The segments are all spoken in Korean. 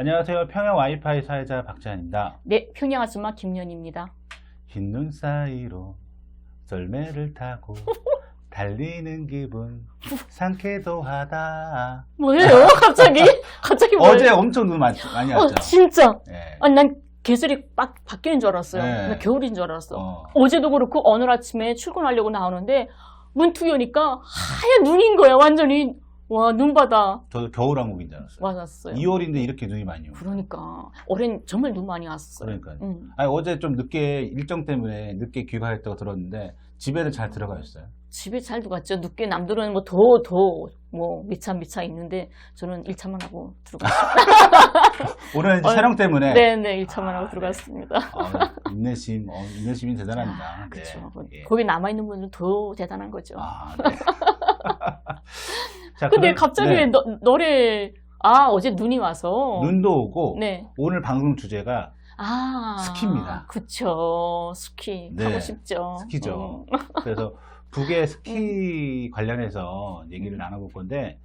안녕하세요. 평양 와이파이 사회자 박재환입니다. 네, 평양 아줌마 김연입니다. 흰 눈 사이로 썰매를 타고 달리는 기분 상쾌도 하다. 뭐예요? 갑자기? 갑자기 뭐예요? 어제 엄청 눈 많이, 많이 어, 왔죠? 진짜. 예. 아니, 난 계절이 막 바뀌는 줄 알았어요. 네. 나 겨울인 줄 알았어. 어. 어 제도 그렇고 어느 아침에 출근하려고 나오는데 문득 여니까 하얀 눈인 거야, 완전히. 와, 눈바다. 저도 겨울 왕국인 줄 알았어요. 맞았어요. 2월인데 이렇게 눈이 많이 오고. 그러니까. 올해는 정말 눈 많이 왔어요. 그러니까요. 음. 아니, 어제 좀 늦게 일정 때문에 늦게 귀가했다고 들었는데 집에는 잘 들어가 있어요. 집에 잘 들어갔죠. 늦게 남들은 뭐 더, 더, 뭐, 미차, 미차 있는데, 저는 1차만 하고 들어갔어요. 오늘 이제 어, 촬영 때문에 네네, 1차만 아, 하고 네. 들어갔습니다. 아, 인내심, 어, 인내심이 대단합니다. 네. 예. 거기 남아 있는 분은 더 대단한 거죠. 아, 네. 자, 근데 그럼- 갑자기 네. 왜 너, 너를, 아, 어제 눈이 와서. 눈도 오고 네. 오늘 방송 주제가 아. 스키입니다. 그쵸. 스키. 네, 하고 싶죠. 스키죠. 음. 그래서 북의 스키 관련해서 얘기를 음. 나눠볼 건데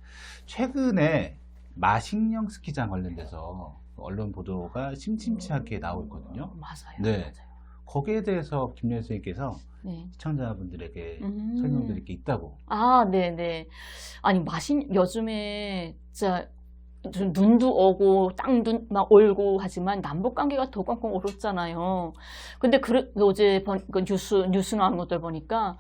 최근에 마식령 스키장 관련돼서 언론 보도가 심심치하게 나오고 있거든요. 어, 맞아요. 네. 맞아요. 거기에 대해서 김연 선생님께서 네. 시청자분들에게 음. 설명드릴 게 있다고. 아, 네네. 아니, 마신, 요즘에, 진짜, 좀 눈도 오고, 땅도 막 올고 하지만, 남북 관계가 더 꽝꽝 얼었잖아요. 근데, 그, 어제 번- 그 뉴스, 뉴스 나온 것들 보니까,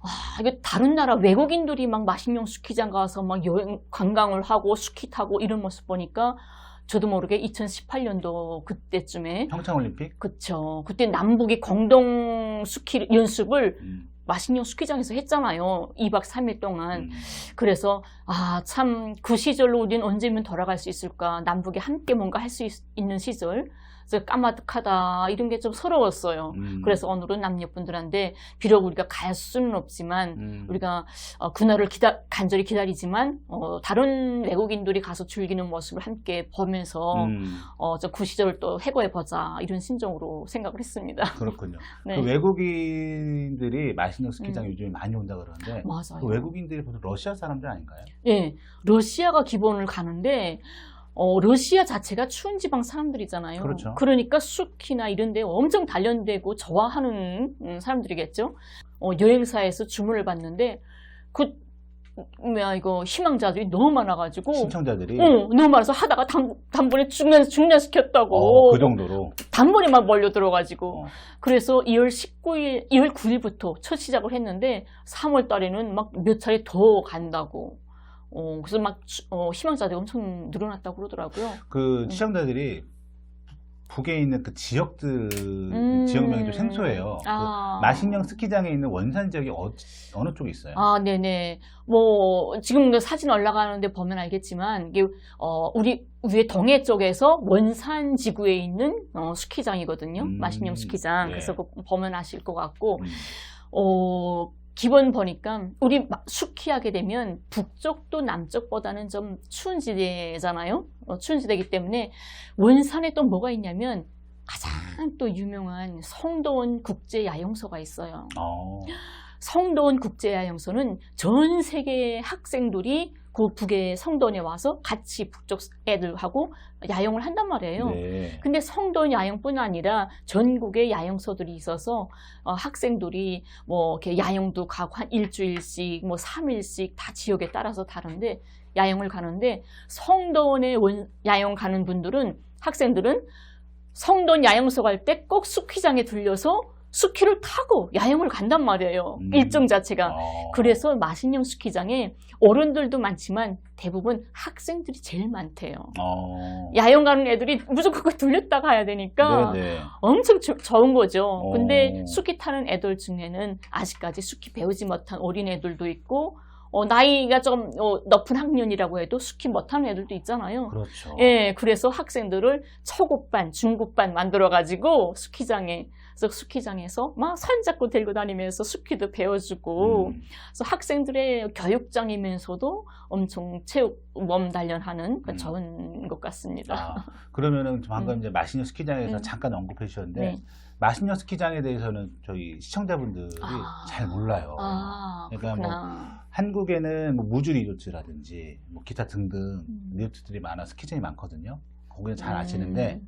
아, 이게 다른 나라 외국인들이 막 마식령 스키장 가서 막 여행, 관광을 하고, 스키 타고 이런 모습 보니까, 저도 모르게 2018년도 그때쯤에, 평창올림픽? 그쵸. 그때 남북이 공동 스키 연습을 음, 마식령 스키장에서 했잖아요. 2박 3일 동안. 음. 그래서 아, 참 그 시절로 우리는 언제면 돌아갈 수 있을까? 남북이 함께 뭔가 할 수 있는 시절. 그래서 까마득하다 이런 게 좀 서러웠어요. 음. 그래서 오늘은 남녀분들한테 비록 우리가 갈 수는 없지만 음. 우리가 어, 그날을 기다, 간절히 기다리지만 어, 다른 외국인들이 가서 즐기는 모습을 함께 보면서 음, 어, 저그 시절을 또 해고해 보자 이런 심정으로 생각을 했습니다. 그렇군요. 네. 음. 그 외국인들이 마식령 스키장 요즘에 많이 온다 그러는데 맞아요. 그 외국인들이 보통 러시아 사람들 아닌가요? 예, 러시아가 기본을 가는데, 어, 러시아 자체가 추운 지방 사람들이잖아요. 그렇죠. 러니까 숲이나 이런 데 엄청 단련되고 좋아하는 음, 사람들이겠죠. 어, 여행사에서 주문을 받는데, 그, 뭐야, 이거 희망자들이 너무 많아가지고, 신청자들이 어, 너무 많아서 하다가 단, 단번에 중단, 중단시켰다고. 어, 그 정도로 단번에 막 몰려 들어가지고. 어. 그래서 2월 19일, 2월 9일부터 첫 시작을 했는데 3월 달에는 막 몇 차례 더 간다고. 어, 그래서 막 주- 어, 희망자들이 엄청 늘어났다고 그러더라고요. 그 음. 시청자들이 북에 있는 그 지역들 음. 지역명이 좀 생소해요. 아. 그 마식령 스키장에 있는 원산 지역이 어, 어느 쪽에 있어요? 아, 네네. 뭐, 지금 그 사진 올라가는데 보면 알겠지만, 이게, 어, 우리, 위에 동해 쪽에서 원산 지구에 있는, 어, 스키장이거든요. 음. 마신령 스키장. 예. 그래서 그 보면 아실 것 같고, 음. 어, 기본 보니까 우리 마- 스키하게 되면 북쪽도 남쪽보다는 좀 추운 지대잖아요. 어, 추운 지대이기 때문에 원산에 또 뭐가 있냐면 가장 또 유명한 성도원 국제 야영소가 있어요. 어. 성도원 국제 야영소는 전 세계 학생들이 그 북의 성도원에 와서 같이 북쪽 애들하고 야영을 한단 말이에요. 네. 근데 성도원 야영뿐 아니라 전국에 야영소들이 있어서 어, 학생들이 뭐 이렇게 야영도 가고 한 일주일씩 뭐 3일씩 다 지역에 따라서 다른데 야영을 가는데 성도원에 원- 야영 가는 분들은 학생들은 성도원 야영소 갈 때 꼭 스키장에 들려서 스키를 타고 야영을 간단 말이에요. 음. 일정 자체가. 어. 그래서 마신령 스키장에 어른들도 많지만 대부분 학생들이 제일 많대요. 어. 야영 가는 애들이 무조건 그거 들렸다 가야 되니까 네네. 엄청 저- 좋은 거죠. 오. 근데 스키 타는 애들 중에는 아직까지 스키 배우지 못한 어린 애들도 있고 어, 나이가 좀 어, 높은 학년이라고 해도 스키 못하는 애들도 있잖아요. 그렇죠. 예, 그래서 학생들을 초급반, 중급반 만들어가지고 스키장에, 그래서 스키장에서 막 손잡고 들고 다니면서 스키도 배워주고, 음. 그래서 학생들의 교육장이면서도 엄청 체육, 몸 단련하는 그 음. 좋은 것 같습니다. 아, 그러면은 방금 음. 이제 마신령 스키장에서 음. 잠깐 언급해 주셨는데 네. 마신령 스키장에 대해서는 저희 시청자분들이 아. 잘 몰라요. 아, 그러니까 뭐 그렇구나. 한국에는 뭐 무주 리조트라든지 뭐 기타 등등 음. 리조트들이 많아 스키장이 많거든요. 거기는 잘 아시는데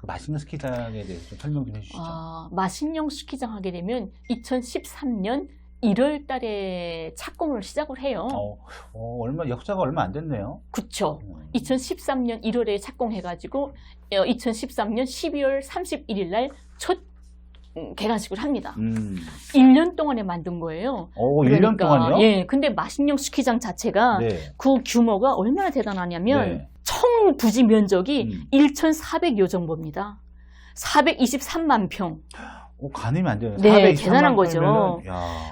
그 마신령 스키장에 대해서 좀 설명 좀 해주시죠. 아, 마신령 스키장 하게 되면 2013년 1월 달에 착공을 시작을 해요. 어, 어, 얼마 역사가 얼마 안 됐네요. 그쵸. 음. 2013년 1월에 착공해가지고 2013년 12월 31일 날 첫 개관식을 합니다. 음. 1년 동안에 만든 거예요. 오, 1년 그러니까, 동안요? 예, 근데 마신령 스키장 자체가 네. 그 규모가 얼마나 대단하냐면 네. 총 부지 면적이 음. 1,400여 정보입니다. 423만 평. 오, 가늠이 안 되네. 네, 423만 대단한 거죠.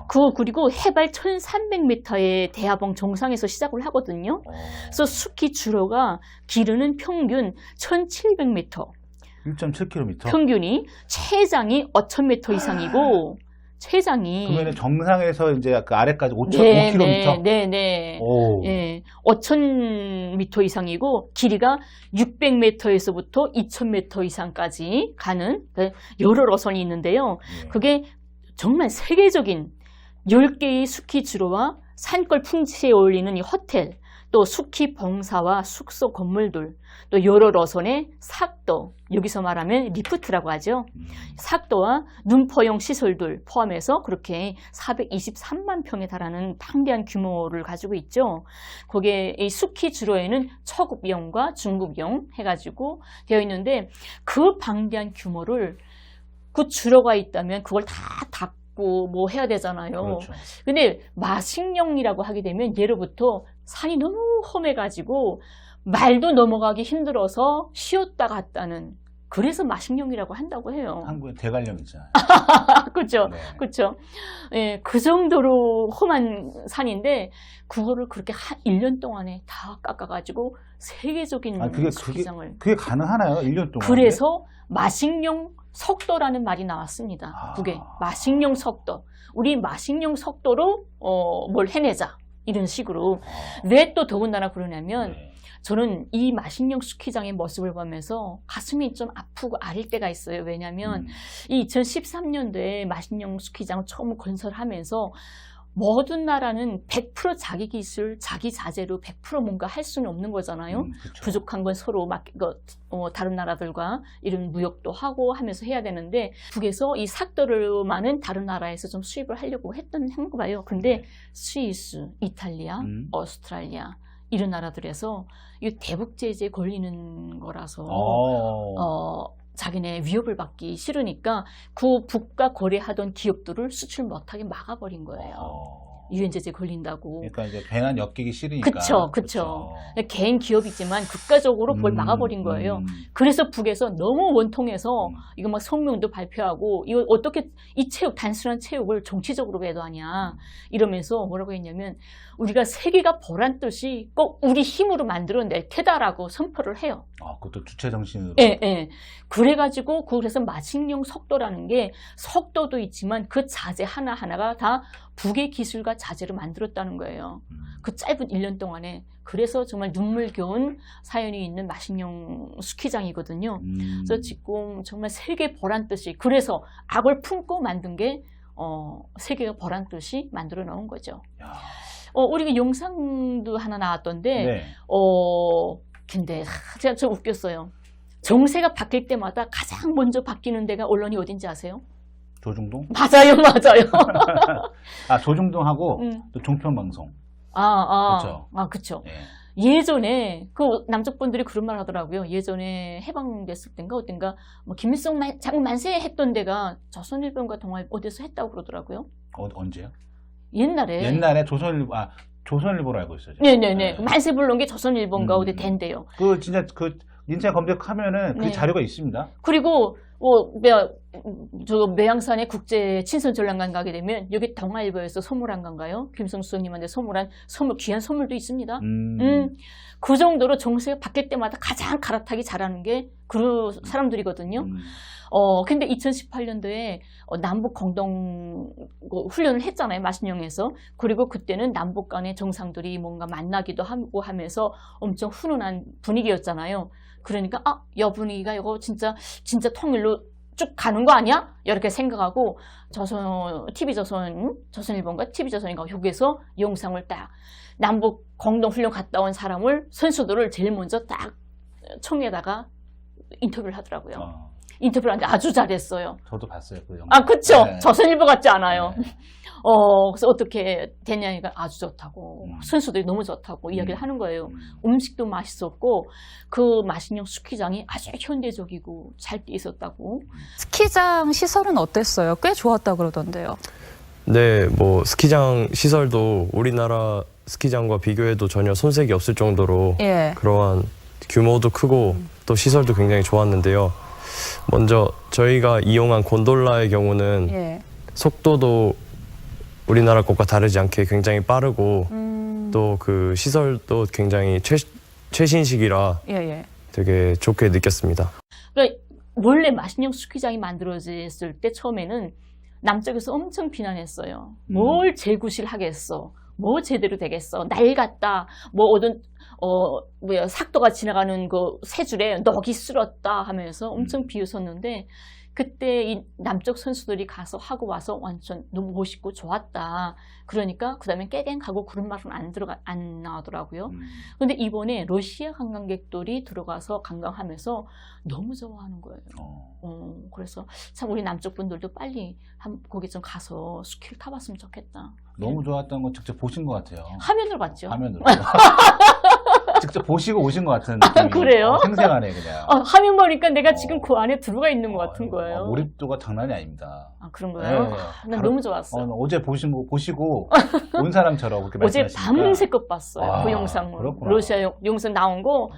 그 그리고 해발 1,300m의 대하봉 정상에서 시작을 하거든요. 어, 그래서 스키 주로가 기르는 평균 1,700m. 1.7km. 평균이 최장이 5,000m 이상이고 최장이 그러면 정상에서 이제 그 아래까지 5.5km. 네, 네, 네, 네. 오. 예, 5,000m 이상이고 길이가 600m에서부터 2,000m 이상까지 가는 그 여러 로선이 있는데요. 예. 그게 정말 세계적인 10개의 스키 주로와 산골 풍치에 어울리는 이 호텔, 또 스키 봉사와 숙소 건물들, 또 여러 로선의 삭도, 여기서 말하면 리프트라고 하죠. 음. 삭도와 눈포용 시설들 포함해서 그렇게 423만 평에 달하는 방대한 규모를 가지고 있죠. 거기에 이 스키 주로에는 초급용,과 중급용 해가지고 되어 있는데 그 방대한 규모를 그 주로가 있다면 그걸 다 닫고 뭐 해야 되잖아요. 그렇죠. 근데 마식령이라고 하게 되면 예로부터 산이 너무 험해가지고 말도 넘어가기 힘들어서 쉬었다 갔다는 그래서 마식령이라고 한다고 해요. 한국에 대관령 있잖아요. 그렇죠. 네. 그렇죠. 예, 그 정도로 험한 산인데 그거를 그렇게 한 1년 동안에 다 깎아가지고 세계적인 아, 그게- 그게- 스키장을 그게 가능하나요? 1년 동안. 그래서 마식령 석도라는 말이 나왔습니다. 아. 그게 마식령 석도. 우리 마식령 석도로 어, 뭘 해내자. 이런 식으로. 왜 또 더군다나 그러냐면 네. 저는 이 마식령 스키장의 모습을 보면서 가슴이 좀 아프고 아릴 때가 있어요. 왜냐하면 음. 이 2013년도에 마신령 스키장을 처음 건설하면서 모든 나라는 100% 자기 기술, 자기 자재로 100% 뭔가 할 수는 없는 거잖아요. 음. 부족한 건 서로 막 어, 다른 나라들과 이런 무역도 하고 하면서 해야 되는데 북에서 이 삭도를만은 다른 나라에서 좀 수입을 하려고 했던 한 거 봐요. 근데 스위스, 이탈리아, 음. 오스트랄리아 이런 나라들에서 이 대북 제재에 걸리는 거라서 어. 어, 자기네 위협을 받기 싫으니까 그 북과 거래하던 기업들을 수출 못하게 막아버린 거예요. 어. 유엔 제재 걸린다고. 그러니까 이제 배난 엮이기 싫으니까. 그쵸, 그쵸. 개인 기업이지만 국가적으로 그걸 음, 막아버린 거예요. 음. 그래서 북에서 너무 원통해서 음. 이거 막 성명도 발표하고 이거 어떻게 이 체육 단순한 체육을 정치적으로 매도하냐 이러면서 뭐라고 했냐면 우리가 세계가 보란 뜻이 꼭 우리 힘으로 만들어낼 테다라고 선포를 해요. 아, 그것도 주체 정신으로. 예, 예. 그래가지고 그래서 마식령 석도라는 게 석도도 있지만 그 자재 하나 하나가 다 북의 기술과 자재를 만들었다는 거예요. 음. 그 짧은 1년 동안에 그래서 정말 눈물겨운 사연이 있는 마식령 스키장이거든요. 음. 그래서 지금 정말 세계 보란 뜻이 그래서 악을 품고 만든 게 어, 세계가 보란 뜻이 만들어 놓은 거죠. 야. 어, 우리가 영상도 하나 나왔던데 네. 어, 근데 하, 제가 좀 웃겼어요. 정세가 바뀔 때마다 가장 먼저 바뀌는 데가 언론이 어딘지 아세요? 조중동? 맞아요, 맞아요. 아, 조중동하고 음. 또 종편방송. 아, 아, 그쵸. 아, 그쵸. 예. 예전에 그 남쪽 분들이 그런 말 하더라고요. 예전에 해방됐을 땐가 어딘가 뭐 김일성 만- 장군 만세 했던 데가 조선일보인가 동아일 어디서 했다고 그러더라고요. 어, 언제요? 옛날에. 옛날에 조선일보, 아, 조선일보로 알고 있어요. 네. 네네네. 네. 만세 불러온 게 조선일보인가 음. 어디 된대요. 그 진짜 그 인터넷 검색하면은 그 네. 자료가 있습니다. 그리고 뭐 매- 저 매양산에 국제 친선 전람관 가게 되면 여기 동아일보에서 선물한 건가요? 김성수 형님한테 선물한 선물 귀한 선물도 있습니다. 음. 음, 그 정도로 정세가 바뀔 때마다 가장 갈아타기 잘하는 게 그 사람들이거든요. 음. 어, 근데 2018년도에 남북 공동 그 훈련을 했잖아요. 마신령에서. 그리고 그때는 남북 간의 정상들이 뭔가 만나기도 하고 하면서 엄청 훈훈한 분위기였잖아요. 그러니까, 아, 여 분위기가 이거 진짜, 진짜 통일로 쭉 가는 거 아니야? 이렇게 생각하고 조선, TV조선, 조선일본과 TV조선인가 여기서 영상을 딱 남북 공동 훈련 갔다 온 사람을 선수들을 제일 먼저 딱 총에다가 인터뷰를 하더라고요. 어, 인터뷰를 하는데 아주 잘했어요. 저도 봤어요 그 영화. 아, 그쵸? 네. 조선일보 같지 않아요. 네. 어, 그래서 어떻게 됐냐니까 아주 좋다고. 음. 선수들이 너무 좋다고 이야기를 음. 하는 거예요. 음. 음식도 맛있었고, 그 마신령 스키장이 아주 현대적이고 잘 돼 있었다고. 스키장 시설은 어땠어요? 꽤 좋았다 그러던데요. 네, 뭐 스키장 시설도 우리나라 스키장과 비교해도 전혀 손색이 없을 정도로 예. 그러한 규모도 크고 또 시설도 굉장히 좋았는데요. 먼저 저희가 이용한 곤돌라의 경우는 예. 속도도 우리나라 것과 다르지 않게 굉장히 빠르고 음. 또 그 시설도 굉장히 최, 최신식이라 예, 예. 되게 좋게 느꼈습니다. 그러니까 원래 마신령 스키장이 만들어졌을 때 처음에는 남쪽에서 엄청 비난했어요. 음. 뭘 재구실 하겠어? 뭐 제대로 되겠어? 날 같다. 뭐 어떤 어 뭐야 삭도가 지나가는 그 세 줄에 넋이 쓸었다 하면서 엄청 비웃었는데 그때 이 남쪽 선수들이 가서 하고 와서 완전 너무 멋있고 좋았다. 그러니까 그 다음에 깨갱하고 그런 말은 안 들어가 안 나오더라고요. 음. 근데 이번에 러시아 관광객들이 들어가서 관광하면서 너무 좋아하는 거예요. 어. 어, 그래서 참 우리 남쪽 분들도 빨리 한 거기 좀 가서 스키를 타봤으면 좋겠다. 너무 좋았던 건 직접 보신 것 같아요. 화면을 봤죠. 화면으로. 직접 보시고 오신 것 같은 느낌이 그래요? 어, 생생하네 그냥. 어, 화면 보니까 내가 어. 지금 그 안에 들어가 있는 것 같은 어, 거예요. 어, 몰입도가 장난이 아닙니다. 아 그런 거예요? 네. 아, 난 바로- 너무 좋았어. 어, 요 어제 보시고 보시고 온 사람처럼 그렇게 어제 말씀하시니까. 밤새껏 봤어요. 아, 그 영상을. 그렇구나. 러시아 영, 영상 나온 거.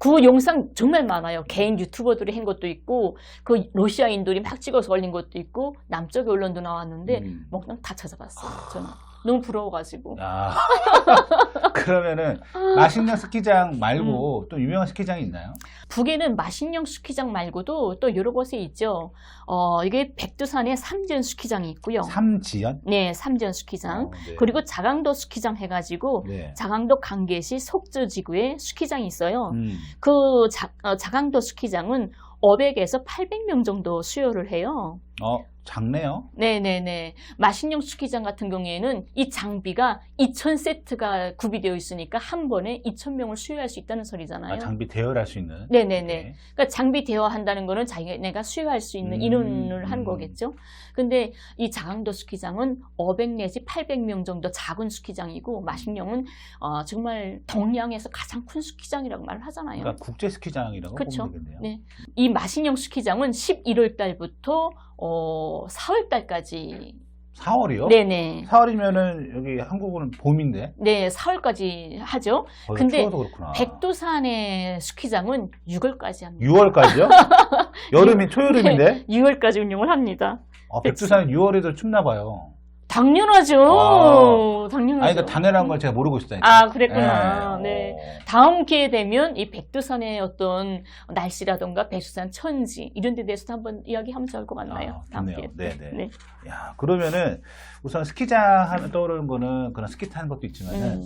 그 영상 정말 많아요. 개인 유튜버들이 한 것도 있고, 그 러시아인들이 막 찍어서 올린 것도 있고, 남쪽 언론도 나왔는데, 음. 뭐 그냥 다 찾아봤어요. 저는 너무 부러워가지고. 아. 그러면은 마신령 스키장 말고 또 유명한 스키장이 있나요? 북에는 마신령 스키장 말고도 또 여러 곳에 있죠. 어, 이게 백두산에 삼전 스키장이 있고요. 삼지연. 네, 삼전 스키장. 어, 네. 그리고 자강도 스키장 해가지고 네. 자강도 강계시 속저지구에 스키장이 있어요. 음. 그 자, 어, 자강도 스키장은 500에서 800명 정도 수요를 해요. 어 작네요. 네네네. 마신령 스키장 같은 경우에는 이 장비가 2,000세트가 구비되어 있으니까 한 번에 2,000명을 수요할 수 있다는 소리잖아요. 아, 장비 대여할 수 있는. 네네네. 네. 그러니까 장비 대여한다는 거는 자기네가 수요할 수 있는 음, 인원을 한 음. 거겠죠. 근데 이 자강도 스키장은 500 내지 800명 정도 작은 스키장이고 마신령은 어, 정말 동양에서 가장 큰 스키장이라고 말을 하잖아요. 그러니까 국제 스키장이라고 그쵸. 보면 되겠네요. 네. 이 마신령 스키장은 11월 달부터 어, 4월 달까지 4월이요? 네네. 4월이면은 여기 한국은 봄인데. 네, 4월까지 하죠. 근데 추워서 그렇구나. 백두산의 스키장은 6월까지 합니다. 6월까지요? 여름이 초여름인데? 6월까지 운영을 합니다. 아, 백두산은 6월에도 춥나 봐요. 당연하죠. 아. 당연하죠. 아니, 그러니까 당연한 걸 제가 모르고 있었다니까. 아, 그랬구나. 네. 어. 다음 기회 되면 이 백두산의 어떤 날씨라던가 백두산 천지 이런 데 대해서도 한번 이야기하면 좋을 것 같나요? 아, 다음 좋네요. 기회. 네네. 네. 야, 그러면은 우선 스키장 하면 떠오르는 거는 그런 스키 타는 것도 있지만은 음,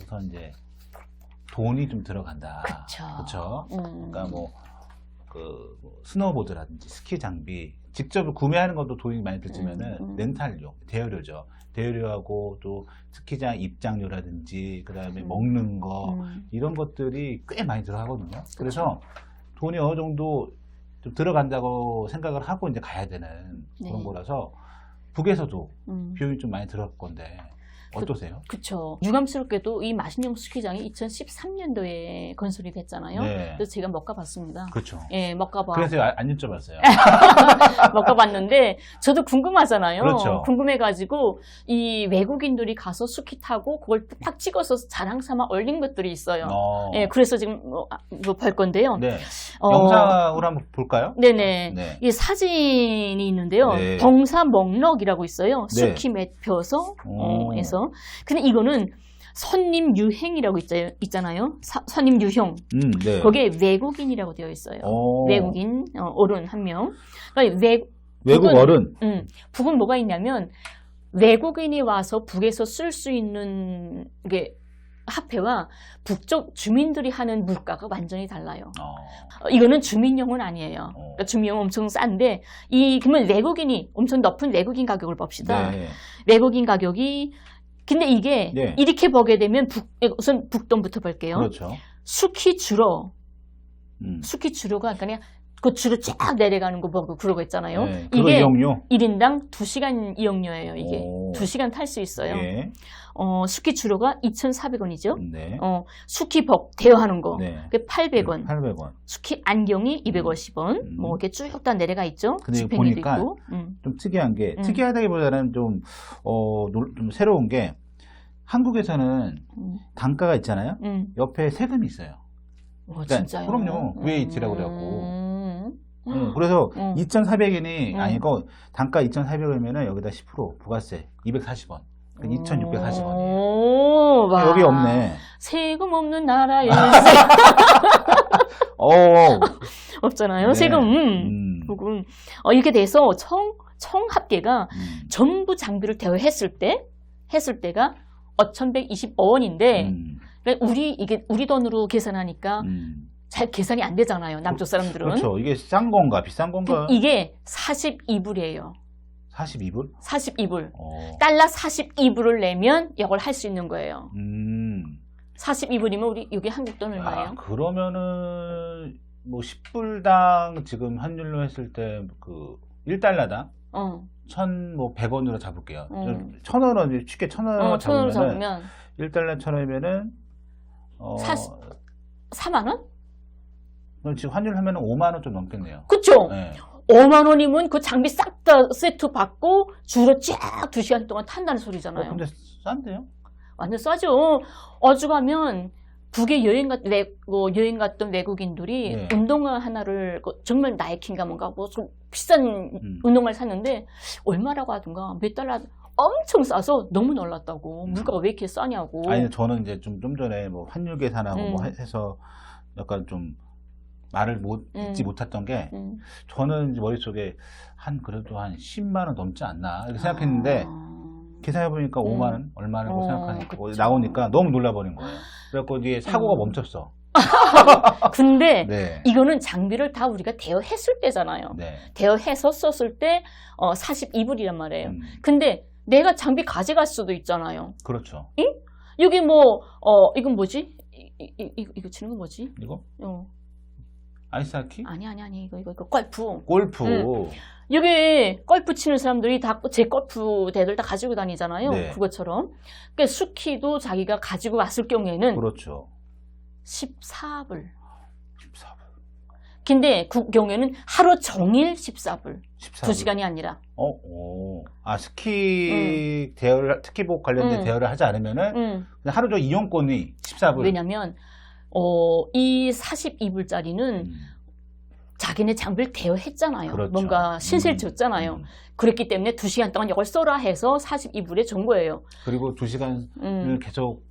우선 이제 돈이 좀 들어간다. 그쵸. 그쵸? 음. 그러니까 뭐, 그, 뭐 스노보드라든지 스키 장비, 직접 구매하는 것도 돈이 많이 들지만은 음, 음. 렌탈료, 대여료죠. 대여료하고 또 스키장 입장료라든지 그 다음에 음. 먹는 거, 음. 이런 것들이 꽤 많이 들어가거든요. 그래서 돈이 어느 정도 좀 들어간다고 생각을 하고 이제 가야 되는 그런 네. 거라서 북에서도 음. 비용이 좀 많이 들어갈 건데 어떠세요? 그 쵸. 유감스럽게도 이 마신령 스키장이 2013년도에 건설이 됐잖아요. 네. 그래서 제가 못 가봤습니다. 그렇죠. 예, 못 가봐. 그래서 아- 안 여쭤봤어요. 못 가봤는데 저도 궁금하잖아요. 그렇죠. 궁금해가지고 이 외국인들이 가서 스키 타고 그걸 팍 찍어서 자랑 삼아 올린 것들이 있어요. 어. 예, 그래서 지금 뭐, 아, 뭐볼 건데요. 네. 어, 영상으로 한번 볼까요? 네네. 네. 이 사진이 있는데요. 네. 동사 먹럭이라고 있어요. 네. 스키 맷 펴서 오. 어, 해서. 근데 이거는 선님 유행이라고 있자, 있잖아요. 사- 선님 유형. 음, 네. 거기에 외국인이라고 되어 있어요. 어. 외국인 어, 어른 한 명. 그러니까 외, 외국 북은- 어른. 음, 북은 뭐가 있냐면 외국인이 와서 북에서 쓸 수 있는 게 화폐와 북쪽 주민들이 하는 물가가 완전히 달라요. 어. 어, 이거는 주민용은 아니에요. 어. 그러니까 주민용 엄청 싼데 이 그러면 외국인이 엄청 높은 외국인 가격을 봅시다. 네. 외국인 가격이 근데 이게 네. 이렇게 보게 되면 북 우선 북돈부터 볼게요. 그렇죠. 스키 주로 음. 스키 주로가 그냥 그 주로 쫙 내려가는 거 보고 그러고 있잖아요. 네, 이게 이용료. 1인당 2시간 이용료예요, 이게. 오. 2시간 탈 수 있어요. 예. 어, 스키 주로가 2,400원이죠. 네. 어, 스키복 대여하는 거. 네. 그게 800원. 800원. 스키 안경이 250원. 음. 뭐 이렇게 쭉 다 내려가 있죠. 근데 보니까 있고. 음. 좀 특이한 게 음. 특이하다기보다는 좀, 어, 놀- 좀 새로운 게 한국에서는 음. 단가가 있잖아요. 음. 옆에 세금이 있어요. 와, 그러니까 진짜요? 그럼요. VAT라고 그래갖고. 음. 음, 그래서 음. 2,400원이 음. 아니고 단가 2,400원이면 여기다 10% 부가세 240원. 그러니까 2,640원이에요. 오, 와. 여기 없네. 세금 없는 나라에 어. 없잖아요. 네. 세금. 음. 음. 어, 이렇게 돼서 총, 총 합계가 음. 전부 장비를 대여했을 때, 했을 때가 5,125원인데, 음. 그러니까 우리, 이게 우리 돈으로 계산하니까 음. 잘 계산이 안 되잖아요. 남쪽 사람들은. 그렇죠. 이게 싼 건가 비싼 건가? 이게 42불이에요. 42불? 42불. 어. 달러 42불을 내면 이걸 할 수 있는 거예요. 음. 42불이면 우리 여기 한국 돈 아, 얼마예요? 그러면은 뭐 10불당 지금 환율로 했을 때 그 1달러당 어, 1,100원으로 잡을게요. 음. 1,000원은 쉽게 1,000원 어, 천원으로 잡으면은 잡으면 1달러 1,000원이면은 어 사십- 4만 원? 그럼 지금 환율 하면은 5만 원 좀 넘겠네요. 그쵸? 네. 5만 원이면 그 장비 싹 다 세트 받고 주로 쫙두 시간 동안 탄다는 어, 소리잖아요. 근데 싼데요? 완전 싸죠. 어주 가면 북에 여행 갔, 외, 뭐 여행 갔던 외국인들이 네. 운동화 하나를 그 정말 나이킨가 뭔가 뭐 좀 비싼 음. 운동화를 샀는데 얼마라고 하던가 몇 달러 엄청 싸서 너무 놀랐다고 음. 물가가 왜 이렇게 싸냐고. 아니 저는 이제 좀, 좀 전에 뭐 환율 계산하고 음. 뭐 해- 해서 약간 좀 말을 못 음. 잊지 못했던 게 음. 저는 이제 머릿속에 한 그래도 한 10만 원 넘지 않나 이렇게 생각했는데 아. 계산해 보니까 음. 5만 원 얼마라고 어, 생각하니까 그쵸. 나오니까 너무 놀라버린 거예요. 그래갖고 이게 사고가 음. 멈췄어. 근데 네. 이거는 장비를 다 우리가 대여했을 때잖아요. 네. 대여해서 썼을 때 어, 42불이란 말이에요. 음, 근데 내가 장비 가져갈 수도 있잖아요. 그렇죠. 여기 뭐, 어, 이건 뭐지? 이, 이, 이, 이거 치는 건 뭐지? 이거 어, 아이스하키, 아니, 아니, 아니, 이거, 이거, 이거, 골프. 골프. 음. 여기 골프 치는 사람들이 다 제 골프 대들 다 가지고 다니잖아요. 네. 그것처럼. 그러니까 스키도 자기가 가지고 왔을 경우에는 그렇죠. 14불. 14불. 근데 그 경우에는 하루 종일 14불. 14불. 두 시간이 아니라. 어, 오. 아 스키 대여를 스키복 관련된 음. 대여를 하지 않으면은 음. 하루 종일 이용권이 14불. 왜냐면, 어, 이 42불짜리는 음, 자기네 장비를 대여했잖아요. 그렇죠. 뭔가 신세를 음, 졌잖아요. 음. 그랬기 때문에 2시간 동안 이걸 써라 해서 42불에 준 거예요. 그리고 두 시간을 음. 계속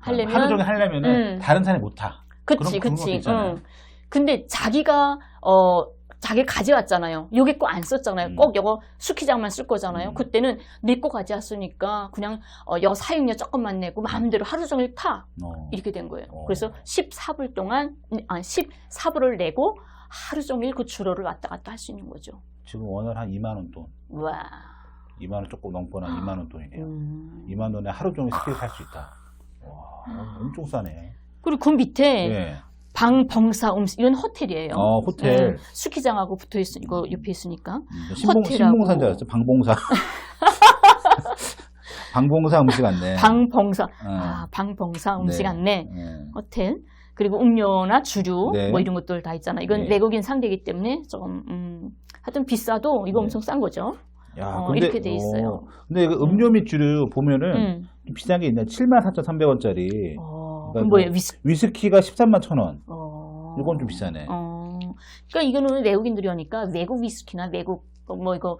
하려면? 하루 종일 하려면은 음. 다른 산에 못 타. 그치, 그런 그치. 있잖아요. 응. 근데 자기가, 어, 자기 가져왔잖아요. 여기 거안 썼잖아요. 음. 꼭 이거 스키장만 쓸 거잖아요. 음. 그때는 내 거 가져왔으니까 그냥, 어, 여 사용료 조금만 내고 마음대로 하루 종일 타. 어. 이렇게 된 거예요. 어. 그래서 14불 동안, 아, 14불을 내고 하루 종일 그 주로를 왔다 갔다 할 수 있는 거죠. 지금 원을 한 2만 원 돈. 와. 2만 원 조금 넘거나 2만 원 돈이네요. 음. 2만 원에 하루 종일 스키를 탈수 있다. 와, 엄청 싸네. 그리고 그 밑에 예. 방벙사 음식 이런 호텔이에요. 어, 호텔. 음, 스키장하고 붙어 있으 이거 옆에 있으니까. 음, 신봉, 호텔하고. 신봉사인 줄 알았어. 방봉사. 방봉사 음식 안네. 방벙사. 어. 아, 방벙사 음식 네. 안내 예. 호텔. 그리고 음료나 주류 네. 뭐 이런 것들 다 있잖아. 이건 네. 외국인 상대이기 때문에 조금 음, 하여튼 비싸도 이거 네. 엄청 싼 거죠. 야, 어, 이렇게 돼 있어요. 어, 근데 그 음료 및 주류 보면은 음. 좀 비싼 게 있네. 74,300원짜리. 어, 그러니까 뭐예요? 뭐 위스 위스키가 13만 1,000원. 어. 이건 좀 비싸네. 어. 그러니까 이거는 외국인들이 오니까 외국 위스키나 외국 뭐 이거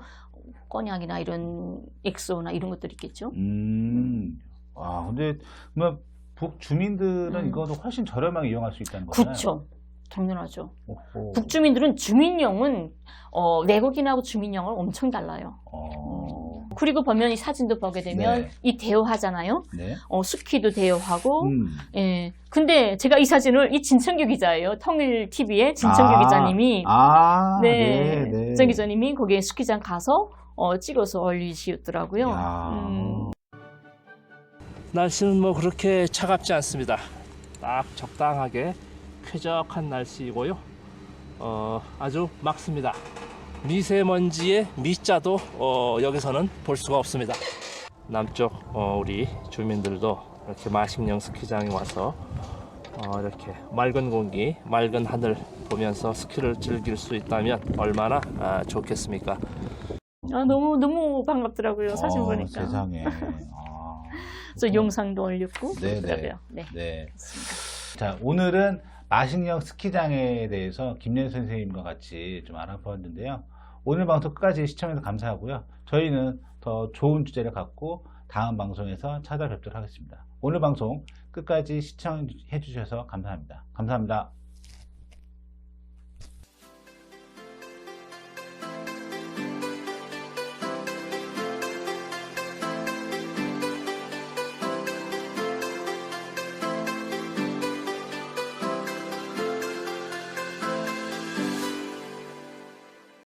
꼬냑이나 이런 엑소나 이런 것들 있겠죠. 음. 아, 근데 뭐 북주민들은 음. 이거도 훨씬 저렴하게 이용할 수 있다는 거잖아요. 그렇죠. 당연하죠. 오호. 북주민들은 주민용은 어, 외국인하고 주민용은 엄청 달라요. 어. 그리고 보면 이 사진도 보게 되면 네. 이 대여하잖아요. 네. 어, 스키도 대여하고. 음. 예. 근데 제가 이 사진을 이 진천규 기자예요. 통일 TV의 진천규 아, 기자님이 아, 네, 네, 네. 정 기자님이 거기에 스키장 가서 어, 찍어서 올리시더라고요. 야. 음. 날씨는 뭐 그렇게 차갑지 않습니다. 딱 적당하게 쾌적한 날씨이고요. 어, 아주 맑습니다. 미세먼지의 미자도 어, 여기서는 볼 수가 없습니다. 남쪽 어, 우리 주민들도 이렇게 마식령 스키장에 와서 어, 이렇게 맑은 공기, 맑은 하늘 보면서 스키를 즐길 수 있다면 얼마나 아, 좋겠습니까? 아, 너무 너무 반갑더라고요. 사진 어, 보니까. 세상에. 아, 저 영상도 올렸고 네, 네. 그러더라고요. 네. 네. 자, 오늘은 마식령 스키장에 대해서 김연 선생님과 같이 좀 알아보았는데요. 오늘 방송 끝까지 시청해서 감사하고요. 저희는 더 좋은 주제를 갖고 다음 방송에서 찾아뵙도록 하겠습니다. 오늘 방송 끝까지 시청해 주셔서 감사합니다. 감사합니다.